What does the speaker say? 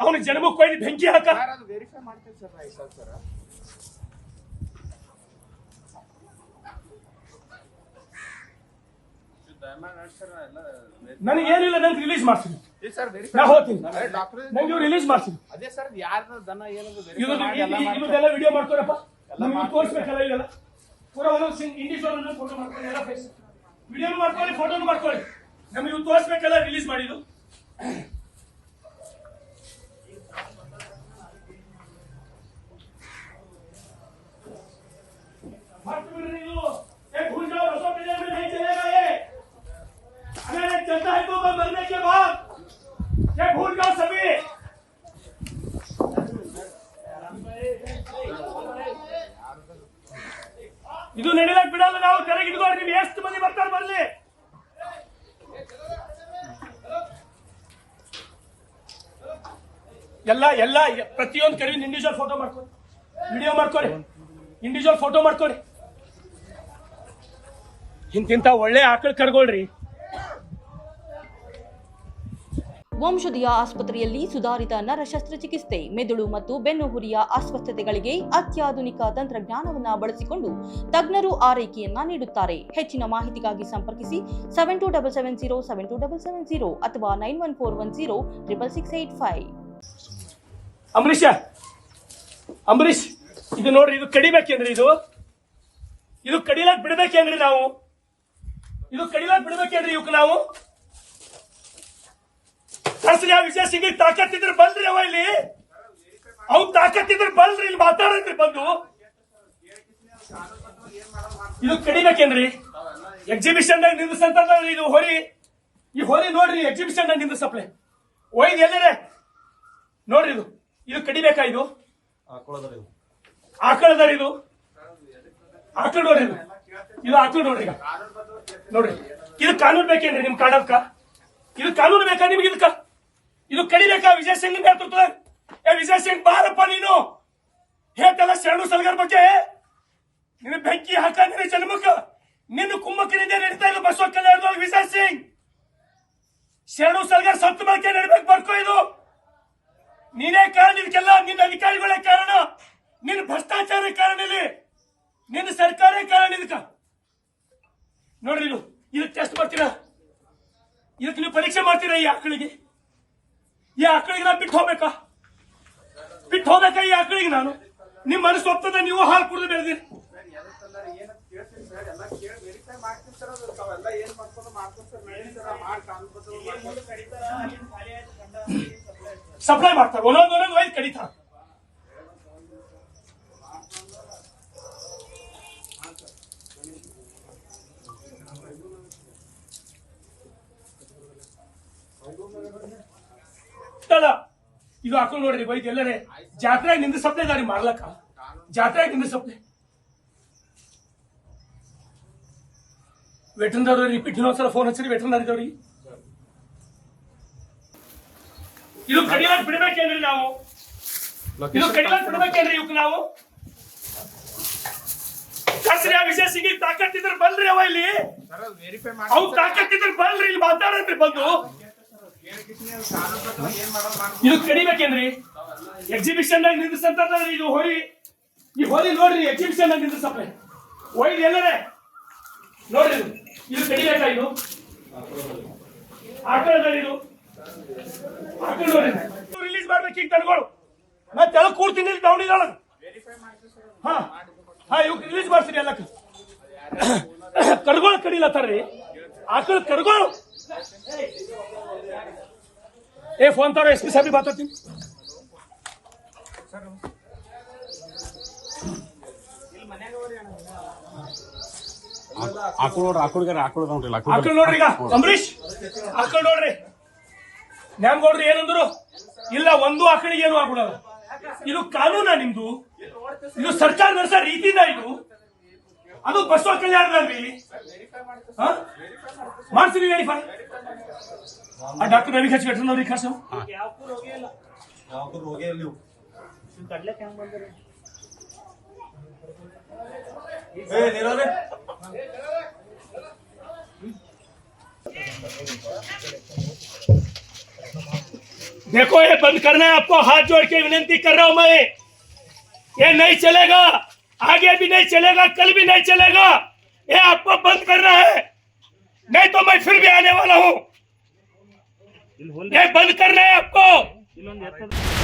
ಅವನ ಜನ್ಮಕ್ಕೆ ಹೋಗಿ ಬೆಂಕಿ ಹಾಕ. ನನಗೇನಿಲ್ಲ ನಂಗೆ ರಿಲೀಸ್ ಮಾಡ್ತೀನಿ. ನಾ ಹೋಗ್ತೀನಿ. ನಂಗೆ ಇವ್ರು ರಿಲೀಸ್ ಮಾಡ್ತೀನಿ ಅದೇ ಸರ್ ಯಾರ್ದು ದನ ಏನದು ಇದೆಲ್ಲ ವಿಡಿಯೋ ಮಾಡ್ಕೊರಪ್ಪ. ನಮ್ಗೆ ತೋರಿಸ್ಬೇಕಲ್ಲ ಇದೆಲ್ಲ ಪೂರ ಒಂದೊಂದು ಇಂಡಿವಿಜುವಲ್ ಫೋಟೋ ಮಾಡ್ಕೊಳ್ಳಿ ಎಲ್ಲ ಫೇಸ್ ವಿಡಿಯೋ ಮಾಡ್ಕೊಳ್ಳಿ ಫೋಟೋನು ಮಾಡ್ಕೊಳ್ಳಿ. ನಮ್ಗೆ ಇವ್ ತೋರಿಸ್ಬೇಕಲ್ಲ ರಿಲೀಸ್ ಮಾಡಿದ್ದು. ये चलता है तो मैं मरने के बाद ये भूल जाओ सभी ಇದು ನಡಿಲಕ್ ಬಿಡಲ್ಲ ನಾವು ತೆರೆಗೆ ಇಟ್ಕೊಂಡು ನೀವು ಎಷ್ಟು ಮಂದಿ ಬರ್ತಾರೆ ಬರ್ಲಿ ಎಲ್ಲ ಎಲ್ಲ ಪ್ರತಿಯೊಂದು ಕಡೆ ಇಂಡಿವಿಜುವಲ್ ಫೋಟೋ ಮಾಡ್ಕೊಳ್ಳಿ ವಿಡಿಯೋ ಮಾಡ್ಕೊಳ್ಳಿ ಇಂಡಿವಿಜುವಲ್ ಫೋಟೋ ಮಾಡ್ಕೊಳ್ಳಿ ಇಂತಿಂತ ಒಳ್ಳೆ ಆಕಳ ಕರ್ಗೊಳ್ರಿ ವಂಶದಿಯ ಆಸ್ಪತ್ರೆಯಲ್ಲಿ ಸುಧಾರಿತ ನರ ಶಸ್ತ್ರಚಿಕಿತ್ಸೆ ಮೆದುಳು ಮತ್ತು ಬೆನ್ನುಹುರಿಯ ಅಸ್ವಸ್ಥತೆಗಳಿಗೆ ಅತ್ಯಾಧುನಿಕ ತಂತ್ರಜ್ಞಾನವನ್ನು ಬಳಸಿಕೊಂಡು ತಜ್ಞರು ಆರೈಕೆಯನ್ನ ನೀಡುತ್ತಾರೆ. ಹೆಚ್ಚಿನ ಮಾಹಿತಿಗಾಗಿ ಸಂಪರ್ಕಿಸಿ seven two double seven zero seven two double seven zero ಅಥವಾ nine one four one zero triple six eight five Ambarisha ಇದು ನೋಡ್ರಿ, ಇದು ಕಡಿಬೇಕೇನ್ರಿ ಇದು? ಇದು ಕಡಿಲಾಕ್ ಬಿಡ್ಬೇಕೇನ್ರಿ ನಾವು? ಇದು ಕಡಿಲಾಕ್ ಬಿಡ್ಬೇಕೇನ್ರಿ ಇವಕ್ಕೆ ನಾವು? ಕರ್ಸಲಿ ವಿಜಯ್ ಸಿಂಗ್ ತಾಕತ್ತಿದ್ರೆ ಬಲ್ರಿ ಅವ ಇಲ್ಲಿ. ಅವ್ ತಾಕತ್ತಿದ್ರೆ ಬಲ್ರಿ ಇಲ್ಲಿ ಮಾತಾಡಿದ್ರಿ ಬಂದು. ಇದು ಕಡಿಬೇಕೇನ್ರಿ? ಎಕ್ಸಿಬಿಷನ್ ದಾಗ ನಿಂದಿಸಂತ ಇದು ಹೊರಿ, ಈ ಹೊರಿ ನೋಡ್ರಿ ಎಕ್ಸಿಬಿಷನ್ ದಾಗ ಸಪ್ಲೈ ಒಯ್ದು ಎಲ್ಲರೇ ನೋಡ್ರಿ ಇದು. ಇದು ಕಡಿಬೇಕಾ ಇದು? ಆಕಳದಾರ ಇದು. ಆಕಳ ನೋಡ್ರಿ ಇದು. ಇದು ಆಕಳ ನೋಡ್ರಿ ಈಗ. ನೋಡ್ರಿ. ಇದು ಕಾನೂನು ಬೇಕೇನ್ರಿ ನಿಮ್ ಕಾಡಕ್ಕ ಇದು ಕಾನೂನು ಬೇಕಾ ನಿಮ್ಗೆ ಇದಕ್ಕ? ಇದು ಕಡಿಬೇಕಾ ವಿಜಯ್ ಸಿಂಗ್ ನೇತೃತ್ವ ಏ ವಿಜಯ್ ಸಿಂಗ್ ಬಾರಪ್ಪ ನೀನು. ಹೇಳ್ತಲ್ಲ ಶರಣು ಸಲಗರ್ ಬಗ್ಗೆ. ನಿನ್ನ ಬೆಂಕಿ ಹಾಕ, ನಿನ್ನ ಜನ್ಮಕ್ಕ. ನಿನ್ನ ಕುಮ್ಮಕ್ಕನಿಂದ ನಡೀತಾ ಇಲ್ಲ ಬಸವ ಕಲ್ಯಾಣದೊಳಗೆ ವಿಜಯ್ ಸಿಂಗ್ ಶರಣು ಸಲಗರ್ ಸತ್ತು ಬಳಕೆ ನಡಬೇಕು ಬರ್ಕೋ ಇದು. ನೀನೇ ಕಾರಣ, ಇದಕ್ಕೆಲ್ಲ ನಿನ್ನ ಅಧಿಕಾರಿಗಳೇ ಕಾರಣ. ನಿನ್ನ ಭ್ರಷ್ಟಾಚಾರ ಕಾರಣ ಇಲ್ಲಿ. ನಿನ್ನ ಸರ್ಕಾರೇ ಕಾರಣ ಇದಕ್ಕ. ನೋಡ್ರಿ ಇದು. ಇದಕ್ಕೆ ಟೆಸ್ಟ್ ಮಾಡ್ತೀರಾ? ಇದಕ್ಕೆ ನೀವು ಪರೀಕ್ಷೆ ಮಾಡ್ತೀರಾ ಈ ಆಕಳಿಗೆ? ಈ ಆಕಳಿಗೆ ನಾನು ಬಿಟ್ಟು ಹೋಗ್ಬೇಕಾ? ಬಿಟ್ಟು ಹೋಗ್ಬೇಕಾ ಈ ಆಕಳಿಗೆ ನಾನು? ನಿಮ್ಮ ಮನಸ್ಸು ಒಪ್ತದ ನೀವು ಹಾಲು ಕುಡಿದು ಬೆಳೆದಿರಿ. ಸಪ್ಲೈ ಮಾಡ್ತಾರೆ. ಒಂದೊಂದು ಒಂದೊಂದು ಕಡಿತಾರೆ. ಅಲ್ಲ, ಇದು ಹಾಕೊಂಡು ನೋಡ್ರಿ ಬೈಕ್ ಎಲ್ಲರೇ ಜಾತ್ರೆ ನಿಂದ ಸಪ್ಲೈ ದಾರಿ ಮಾಡ್ಲಕ್ಕ. ಜಾತ್ರೆ ನಿಂದ ಸಪ್ಲೈ. ವೆಟರ್ನರಿ ರಿಪೀಟ್ ಇನ್ನೊಂದ್ಸಲ ಫೋನ್ ಹಚ್ಚಿರಿ ವೆಟರ್ನರಿದವ್ರಿಗೆ ಇದು ಕಡಿಲಾಕ್ ಬಿಡ್ಬೇಕೇನ್ರಿ ನಾವು? ಇದು ಕಡಿಲಾಕ್ ಬಿಡ್ಬೇಕೇನ್ರಿ ಇವಕ್ ನಾವು? ಕರ್ಸ್ರಿ ಆ ವಿಷಯ ಸಿಗಿ ತಾಕತ್ತಿದ್ರೆ ಬಲ್ರಿ ಅವ ಇಲ್ಲಿ. ಅವ್ ತಾಕತ್ತಿದ್ರೆ ಬಲ್ರಿ ಇಲ್ಲಿ ಮಾತಾಡನ್ರಿ ಬಂದು ಕಾನೂನು ಏನ್ ಮಾಡೋದು ಮಾಡಿ ಇದು ಕಡಿಬೇಕೇನ್ರಿ ಎಕ್ಸಿಬಿಷನ್ ನಾಗ ನಿಂದಿಸಂತ ಇದು ಹೋರಿ ಈ ಹೋರಿ ನೋಡ್ರಿ ಎಕ್ಸಿಬಿಷನ್ ನಾಗ ಸಪ್ಲೈ ಒಯ್ದು ಎಲ್ಲರೇ, ನೋಡ್ರಿ ಇದು. ಕಡಿಬೇಕಾ ಇದು. ಆಕಳದ ಇದು. ಆಕಳ ನೋಡ್ರಿ ರಿಲೀಸ್ ಮಾಡ್ಬೇಕು ಈಗ ತಡ್ಗಳು ನಾ ತೆಳಗ್ ಕೂರ್ತೀನಿ ಇಲ್ಲಿ ದೌಡಿದೊಳಗ ಹಾ ಹಾ ಇವ್ ರಿಲೀಸ್ ಮಾಡ್ತೀನಿ ಎಲ್ಲಕ್ಕ. ಕಡ್ಗೋಳು ಕಡಿಲತ್ತಾರ್ರಿ. ಆಕಳ ಕಡ್ಗೋಳು. ए फोन करो एसपी साहब भी बात होती ಆಕಳು ನೋಡ್ರಿ ಆಕಳಿಗಾರ ಆಕಳು ನೋಡ್ರಿ ಆಕಳು ನೋಡ್ರಿ ಈಗ ಅಂಬರೀಶ್ ಆಕಳು ನೋಡ್ರಿ ನ್ಯಾಮ್ಗೌಡ್ರಿ ಏನಂದ್ರು ಇಲ್ಲ ಒಂದು ಆಕಳಿಗೆ ಏನು ಆಗ್ಬಿಡಲ್ಲ ಇದು ಕಾನೂನ ನಿಮ್ದು ಇದು ಸರ್ಕಾರ ನಡೆಸೋ ರೀತಿನ ಇದು ಅದು ಬಸವ ಕಲ್ಯಾಣದಲ್ಲಿ ಹಾ? ಮಾಡ್ತೀವಿ ವೆರಿಫೈ ಆ ಡಾಕ್ಟರ್ ರವಿ ಖರ್ಚು ವೆಟರ್ನರಿ ಖರ್ಚು देखो ये बंद करना है आपको हाथ जोड़ के विनती कर रहा हूं मैं ये नहीं चलेगा आगे भी नहीं चलेगा कल भी नहीं चलेगा ये आपको बंद करना है नहीं तो मैं फिर भी आने वाला हूं ये बंद करना है आपको।